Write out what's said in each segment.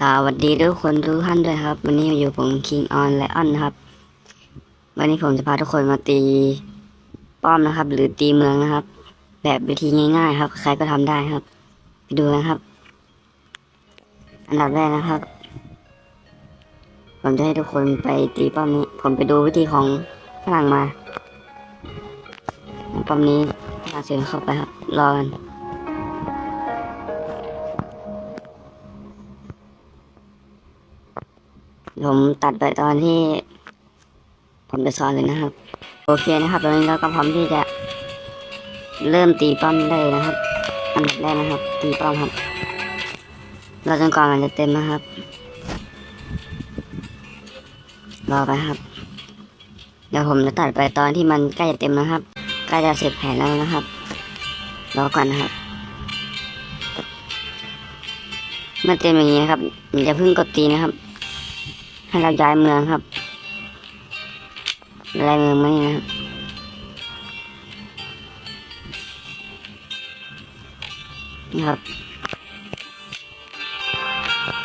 สวัสดีทุกคนทุกท่านด้วยครับ วันนี้อยู่ผมคิงออนและออนนะครับ วันนี้ผมจะพาทุกคนมาตีป้อมนะครับ หรือตีเมืองนะครับ แบบวิธีง่าย ๆ ครับ ใครก็ทำได้ครับ ไปดูนะครับ อันดับแรกนะครับ ผมจะให้ทุกคนไปตีป้อมนี้ ผมไปดูวิธีของฝรั่งมาป้อมนี้พาเสียงเข้าไปครับรอกัน ผมตัดไปตอนที่ ผมจะสอนเลยนะครับ โอเคนะครับ ตอนนี้เราก็พร้อมที่จะ เริ่มตีป้อมได้เลยนะครับอันดับแรกนะครับ ตีป้อมครับ เราจนกว่ามันจะเต็มนะครับ รอไปครับ เดี๋ยวผมจะตัดไปตอนที่มันใกล้จะเต็มนะครับใกล้จะเสร็จแผนแล้วนะครับรอก่อนนะครับเมื่อเต็มอย่างนี้นครับอย่าเพิ่งกดตีนะครับ ให้เราย้ายเมืองครับย้ายเมืองไม่นะครับนี่ครับ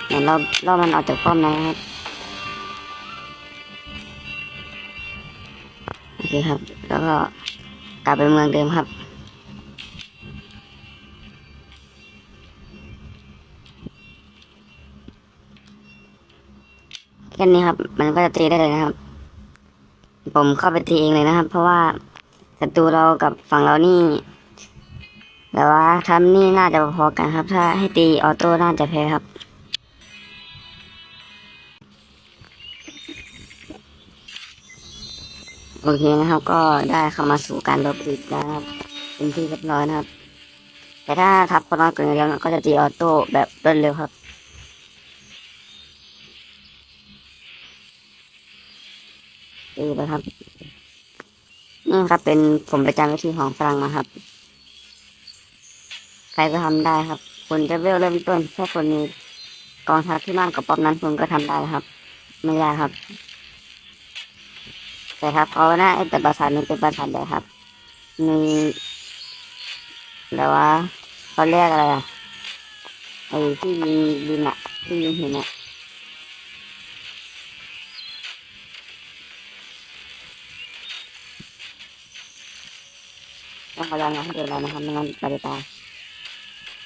เดี๋ยวเราเรามันออกจากป้อมนะครับ โอเคครับ แล้วก็กลับไปเมืองเดิมครับ แค่นี้ครับ มันก็จะตีได้เลยนะครับ ผมเข้าไปตีเองเลยนะครับ เพราะว่าศัตรูเรากับฝั่งเรานี่แต่ว่าทำนี่น่าจะพอกันครับ ถ้าให้ตีออโต้น่าจะแพ้ครับโอเคนะครับ ก็ได้เข้ามาสู่การลบอีกนะครับเป็นที่เรียบร้อยนะครับ แต่ถ้าทับคนน้อยกว่านี้แล้วก็จะตีออโต้แบบรวดเร็วครับ นี่ครับเป็นผมประจำวิธีของฝรั่งมาครับ ใครก็ทำได้ครับคุณจะเวลเริ่มต้นแค่คนมีกองทัพที่มากกว่าป๊อปนั้นคุณก็ทำได้ครับ ไม่ยากครับ แต่ครับเพราะว่าไอ้แต่ปราสาทนี้เป็นปราสาทใหญ่ครับ มีแล้วว่าเขาเรียกอะไรอะไอ้ที่ยิงยิงอะที่ยิงหินอะ ต้องพยายามอย่าให้เดินแล้วนะครับไม่งั้นปฏิตาย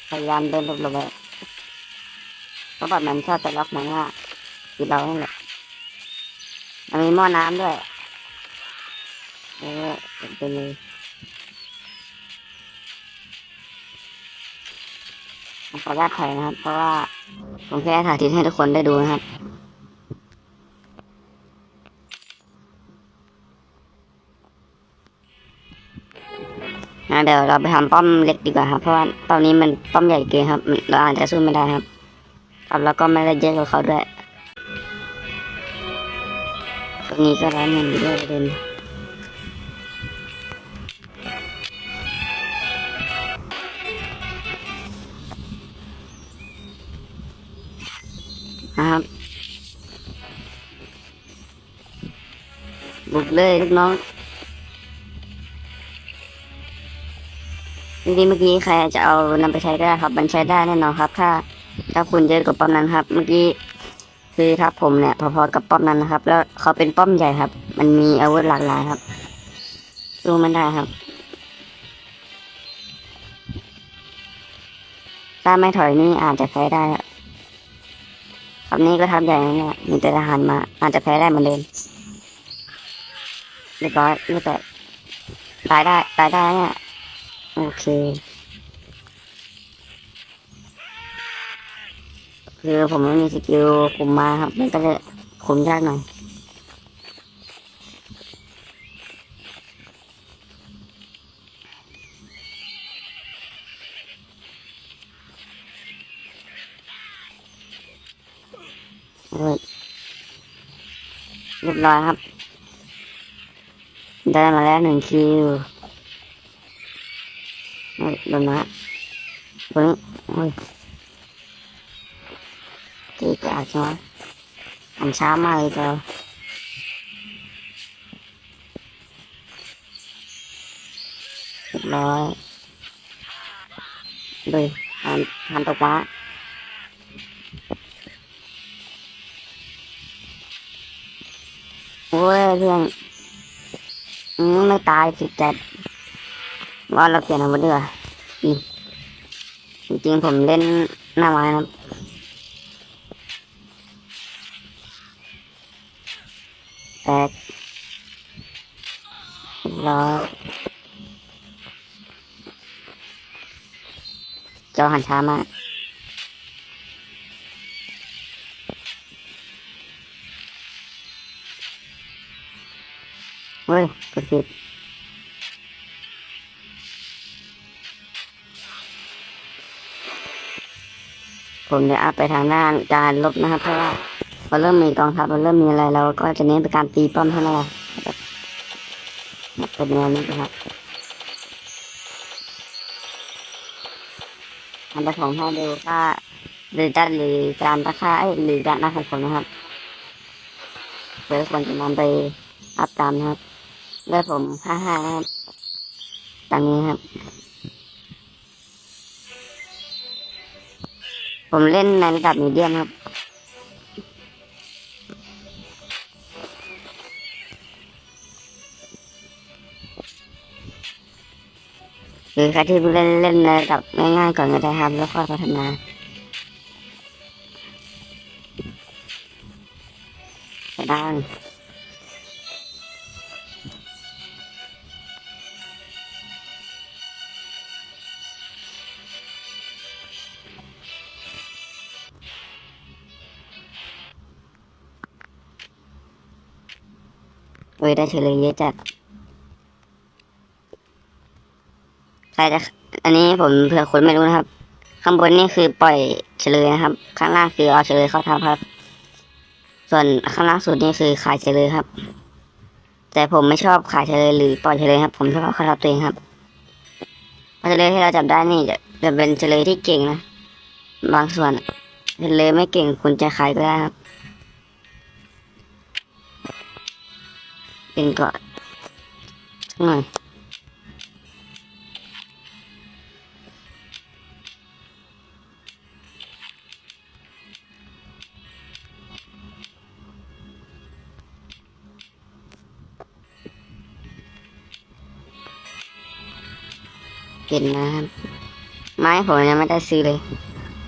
พยายามเดินหลบๆไปเพราะแบบนั้นชอบจะล็อกเหมือนว่าคือเรานั่นแหละมันมีหม้อน้ำด้วยเออเป็นเลยขออนุญาตถ่ายนะครับ เพราะว่าผมแค่ถ่ายทิศให้ทุกคนได้ดูนะครับ อะเดี๋ยวเราไปทำป้อมเล็กดีกว่าครับเพราะว่าตอนนี้มันป้อมใหญ่เกินครับเราอาจจะสู้ไม่ได้ครับครับแล้วก็ไม่ได้เยอะกับเขาด้วยตรงนี้ก็ร้านเงินด้วยเด็นนะครับบุกเลยลูกน้อง จริงๆเมื่อกี้ใครจะเอานำไปใช้ก็ได้ครับ มันใช้ได้แน่นอนครับ ถ้าถ้าคุณเจอกับป้อมนั้นครับ เมื่อกี้คือทับผมเนี่ย พอๆกับป้อมนั้นนะครับ แล้วเขาเป็นป้อมใหญ่ครับ มันมีอาวุธหลากหลายครับสู้มันได้ครับ ถ้าไม่ถอยนี่อาจจะแพ้ได้ครับคำนี้ก็ทับใหญ่นะเนี่ยมีแต่ทหารมา อาจจะแพ้ได้เหมือนเดิมเรียบร้อยไม่แต่ตายได้ตายได้เนี่ย โอเคคือผมไม่มีสกิลคุมมาครับมันก็จะคุมยากหน่อยเรียบร้อยครับ ได้มาแล้วหนึ่งคิว โดนมาตรงนี้โอ้ยที่กาดใช่ไหมผมช้ามากเลยเจ้าร้อยดูหันหันตกมาโอ้ยเพื่อนไม่ตายสิเจ็ด ว่าเราเปลี่ยนอาวุธดีกว่าอืมจริงๆผมเล่นหน้าไม้นะครับแตกรอจอหันช้ามากเฮ้ยกดผิด ผมจะอัพไปทางด้านการลบนะครับเพราะว่าพอเริ่มมีกองทัพเราเริ่มมีอะไรเราก็จะเน้นไปการตีป้อมเท่านั้นแหละเป็นแนวนี้นะครับอันดับของให้ดูค่าหรือดันหรือการราคาเอ้หรือการนับของผมนะครับเพื่อควรจะนำไปอัพตามนะครับเลือผมห้าห้านะครับตามนี้ครับ ผมเล่นในระดับมีเดียมครับ หรือใครที่เล่นเล่นในระดับง่ายๆก่อนก็ได้ครับแล้วค่อยพัฒนา เว้ยได้เฉลยเยอะจัดใครจะอันนี้ผมเผื่อคนไม่รู้นะครับ ข้างบนนี่คือปล่อยเฉลยนะครับ ข้างล่างคือเอาเฉลยเข้าทับครับ ส่วนข้างล่างสุดนี่คือขายเฉลยครับ แต่ผมไม่ชอบขายเฉลยหรือปล่อยเฉลยครับ ผมชอบเอาเข้าทับตัวเองครับเพราะเฉลยที่เราจับได้นี่จะจะเป็นเฉลยที่เก่งนะ บางส่วนเฉลยไม่เก่งคุณจะขายก็ได้ครับ เป็นก่อนสักหน่อยเก็นนะครับไม้ผมยังไม่ได้ซื้อเลย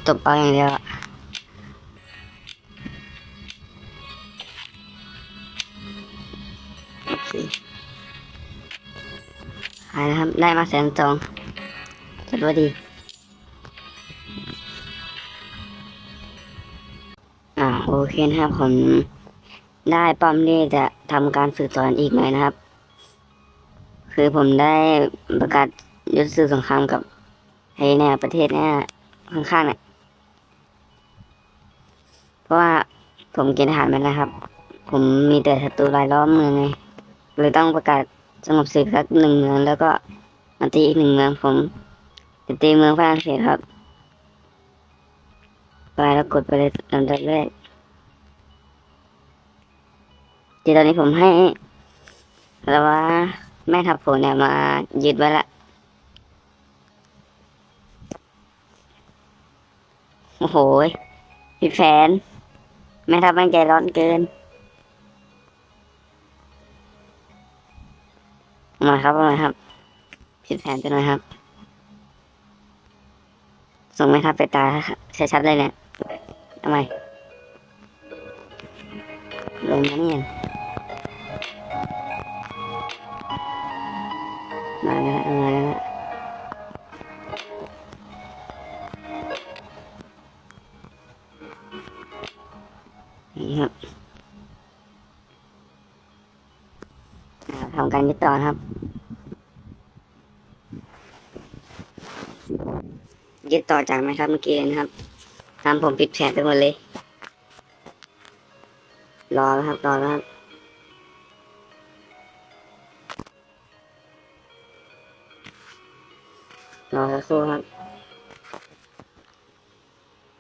ตบเอาอย่างเดียวอะ โอเคหายนะครับ ได้มาแสนสองจัดว่าดี อ่าโอเคนะครับผมได้ป้อมนี่จะทำการฝึกสอนอีกหน่อยนะครับ คือผมได้ประกาศยุทธสื่อสงครามกับไอ้เนี่ยประเทศเนี่ยข้างๆเนี่ยเพราะว่าผมเกินอาหารไปแล้วครับ ผมมีแต่ศัตรูรายล้อมเมืองไง เลยต้องประกาศสงบศึกสักหนึ่งเมืองแล้วก็มาตีอีกหนึ่งเมืองผมจะตีเมืองฝรั่งเศสครับ ไปแล้วกดไปเลยลำดับแรกทีตอนนี้ผมให้แล้วว่าแม่ทัพผมเนี่ยมายึดไว้ละโอ้โหผิดแผนแม่ทัพมันใจร้อนเกิน มาครับมาครับผิดแผนไปหน่อยครับ ส่งแม่ทัพไปตาชัดๆเลยเนี่ยทำไมลงมาเนี่ยมาแล้วมาแล้ว การยึดต่อนะครับ ยึดต่อจากไหมครับเมื่อกี้นะครับทำผมผิดแผนไปหมดเลย รอแล้วครับ รอแล้วครับรอสักครู่ครับ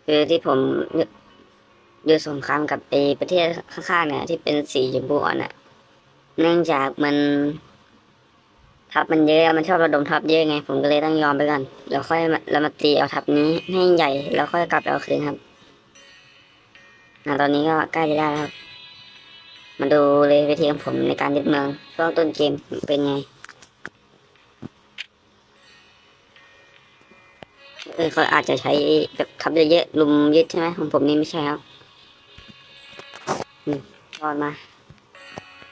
คือที่ผมยุดยุดสงครามกับไอประเทศข้างๆเนี่ย ที่เป็นสีชมพูอ่อนน่ะ เนื่องจากมันทัพมันเยอะมันชอบระดมทัพเยอะไง ผมก็เลยต้องยอมไปก่อนแล้วค่อยมามาตีเอาทัพนี้ให้ใหญ่ แล้วค่อยกลับเอาคืนครับอะตอนนี้ก็ใกล้จะได้แล้วครับ มาดูเลยวิธีของผมในการยึดเมืองช่วงต้นเกมเป็นไงเออเขาอาจจะใช้แบบทับเยอะๆลุมยึดใช่ไหมของผมนี่ไม่ใช่ครับรอดมา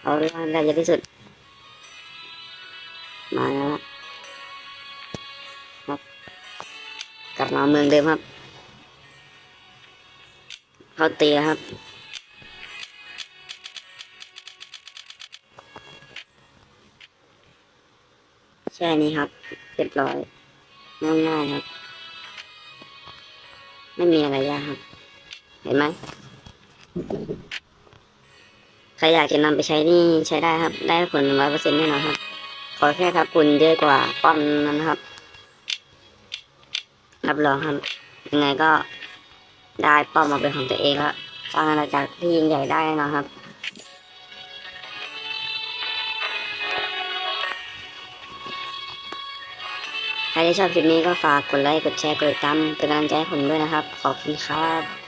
เอาเรื่องได้เยอะที่สุด มาแล้วครับ กลับมาเมืองเดิมครับ เขาตีแล้วครับแค่นี้ครับเรียบร้อยง่ายๆครับ ไม่มีอะไรยากครับ เห็นไหม ครอยากจะนำไปใช้นี่ใช้ได้ครับ ได้ผลร้อยเปอร์เซ็นต์แน่นอนครับ ขอแค่ครับคุณเยอะกว่าป้อมนั้นนะครับ รับรองครับ ยังไงก็ได้ป้อมมาเป็นของตัวเองแล้วสร้างอาณาจักรที่ยิ่งใหญ่ได้แน่นอนครับใครที่ชอบคลิปนี้ก็ฝากกดไลค์ กดแชร์ กดติดตามเป็นกำลังใจให้ผมด้วยนะครับ ขอบคุณครับ